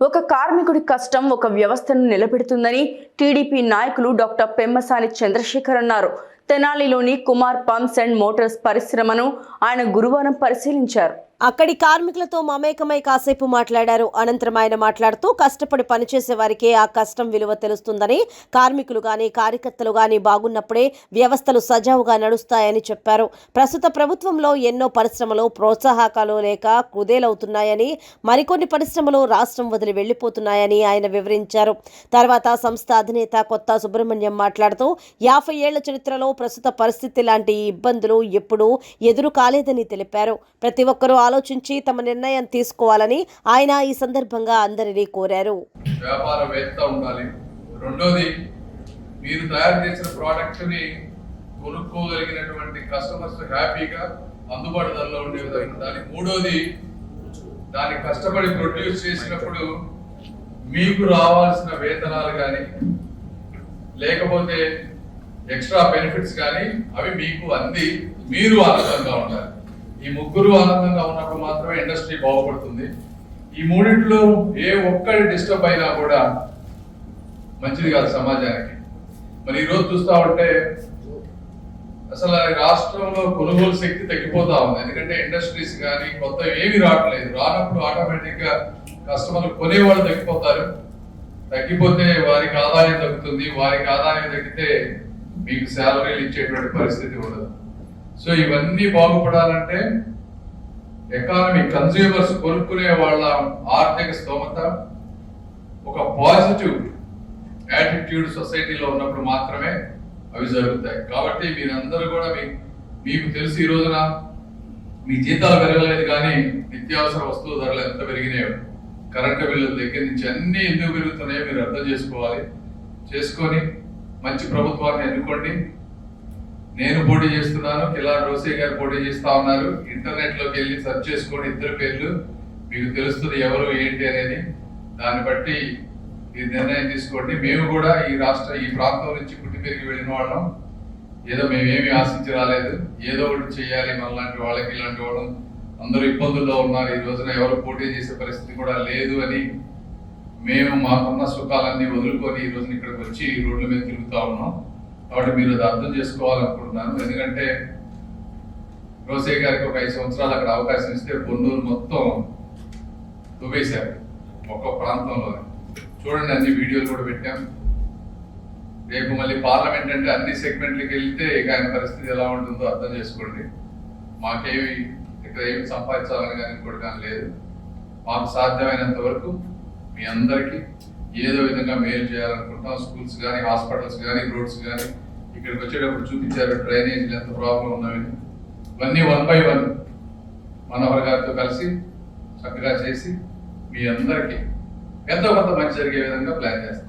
ఒక కార్మికుడి కష్టం ఒక వ్యవస్థను నిలబెడుతుందని టీడీపీ నాయకులు డాక్టర్ పెమ్మసాని చంద్రశేఖర్ అన్నారు. తెనాలిలోని కుమార్ పంప్స్ అండ్ మోటార్స్ పరిశ్రమను ఆయన గురువారం పరిశీలించారు. అక్కడి కార్మికులతో మమేకమై కాసేపు మాట్లాడారు. అనంతరం ఆయన మాట్లాడుతూ కష్టపడి పనిచేసే వారికే ఆ కష్టం విలువ తెలుస్తుందని కార్మికులు కానీ కార్యకర్తలు కానీ బాగున్నప్పుడే వ్యవస్థలు సజావుగా నడుస్తాయని చెప్పారు. ప్రస్తుత ప్రభుత్వంలో ఎన్నో పరిశ్రమలు ప్రోత్సాహకాలు లేక కుదేలవుతున్నాయని మరికొన్ని పరిశ్రమలు రాష్ట్రం వదిలి వెళ్ళిపోతున్నాయని ఆయన వివరించారు. తర్వాత సంస్థ అధినేత కొత్త సుబ్రహ్మణ్యం మాట్లాడుతూ యాభై ఏళ్ళ చరిత్రలో ప్రస్తుత పరిస్థితి లాంటి ఇబ్బందులు ఎప్పుడూ ఎదురు కాలేదని తెలిపారు. ప్రతి ఒక్కరూ ఆలోచించి తమ నిర్ణయం తీసుకోవాలని ఆయన ఈ సందర్భంగా అందరినీ కోరారు. వ్యాపారవేత్త ఉండాలి. రెండోది మీరు తయారు చేసిన ప్రోడక్ట్ని కొనుక్కోగలిగినటువంటి కస్టమర్స్ హ్యాపీగా అందుబాటు ధరలో ఉండే విధంగా ఉండాలి. మూడోది దాన్ని కష్టపడి ప్రొడ్యూస్ చేసినప్పుడు మీకు రావాల్సిన వేతనాలు కానీ లేకపోతే ఎక్స్ట్రా బెనిఫిట్స్ కానీ అవి మీకు అంది మీరు ఆనందంగా ఉండాలి. ఈ ముగ్గురు ఆనందంగా ఉన్నప్పుడు మాత్రమే ఇండస్ట్రీ బాగుపడుతుంది. ఈ మూడింటిలో ఏ ఒక్కటి డిస్టర్బ్ అయినా కూడా మంచిది కాదు సమాజానికి. మరి ఈరోజు చూస్తా ఉంటే అసలు రాష్ట్రంలో కొనుగోలు శక్తి తగ్గిపోతా ఉంది. ఎందుకంటే ఇండస్ట్రీస్ కానీ కొత్త ఏమి రావట్లేదు. రానప్పుడు ఆటోమేటిక్గా కస్టమర్లు కొనేవాళ్ళు తగ్గిపోతారు. తగ్గిపోతే వారికి ఆదాయం తగ్గుతుంది. వారికి ఆదాయం తగ్గితే మీకు శాలరీలు ఇచ్చేటువంటి పరిస్థితి ఉండదు. సో ఇవన్నీ బాగుపడాలంటే ఎకానమీ కన్స్యూమర్స్ కొనుక్కునే వాళ్ళ ఆర్థిక స్తోమత ఒక పాజిటివ్ యాటిట్యూడ్ సొసైటీలో ఉన్నప్పుడు మాత్రమే అవి జరుగుతాయి. కాబట్టి మీరందరూ కూడా మీ మీకు తెలిసి ఈ రోజున మీ జీతాలు పెరగలేదు కానీ నిత్యావసర వస్తువుల ధరలు ఎంత పెరిగినాయో కరెంటు బిల్లుల దగ్గర నుంచి అన్ని ఎందుకు పెరుగుతున్నాయో మీరు అర్థం చేసుకోవాలి. చేసుకొని మంచి ప్రభుత్వాన్ని ఎన్నుకోండి. నేను పోటీ చేస్తున్నాను కిలార్ రోసే గారు పోటీ చేస్తా ఉన్నారు. ఇంటర్నెట్లోకి వెళ్ళి సెర్చ్ చేసుకోండి ఇద్దరు పేర్లు. మీకు తెలుస్తుంది ఎవరు ఏంటి అనేది. దాన్ని బట్టి ఈ నిర్ణయం తీసుకోండి. మేము కూడా ఈ రాష్ట్ర ఈ ప్రాంతం నుంచి పుట్టి పెరిగి వెళ్ళిన వాళ్ళం. ఏదో మేమేమి ఆశించి రాలేదు. ఏదో ఒకటి చేయాలి మనలాంటి వాళ్ళకి ఇలాంటి వాళ్ళం. అందరూ ఇబ్బందుల్లో ఉన్నారు. ఈ రోజున ఎవరు పోటీ చేసే పరిస్థితి కూడా లేదు అని మేము మాకున్న సుఖాలన్నీ వదులుకొని ఈ రోజున ఇక్కడికి వచ్చి ఈ రోడ్ల మీద తిరుగుతా ఉన్నాం. కాబట్టి మీరు అది అర్థం చేసుకోవాలనుకుంటున్నాను. ఎందుకంటే రోసే గారికి ఒక ఐదు సంవత్సరాలు అక్కడ అవకాశం ఇస్తే బొన్నూరు మొత్తం దువ్వేశారు ఒక్క ప్రాంతంలో. చూడండి అన్ని వీడియోలు కూడా పెట్టాం. రేపు మళ్ళీ పార్లమెంట్ అంటే అన్ని సెగ్మెంట్లకి వెళ్తే ఇక ఆయన పరిస్థితి ఎలా ఉంటుందో అర్థం చేసుకోండి. మాకేమి ఇక్కడ ఏమి సంపాదించాలని కానీ ఇంకోటి కానీ లేదు. మాకు సాధ్యమైనంత వరకు మీ అందరికీ ఏదో విధంగా మేలు చేయాలనుకుంటాం స్కూల్స్ కానీ హాస్పిటల్స్ కానీ రోడ్స్ కానీ ఇక్కడికి వచ్చేటప్పుడు చూపించారు. డ్రైనేజీలు ఎంత ప్రాబ్లం ఉన్నవి ఇవన్నీ వన్ బై వన్ మనోహర్ గారితో కలిసి చక్కగా చేసి మీ అందరికీ ఎంతో కొంత మంచి జరిగే విధంగా ప్లాన్ చేస్తాం.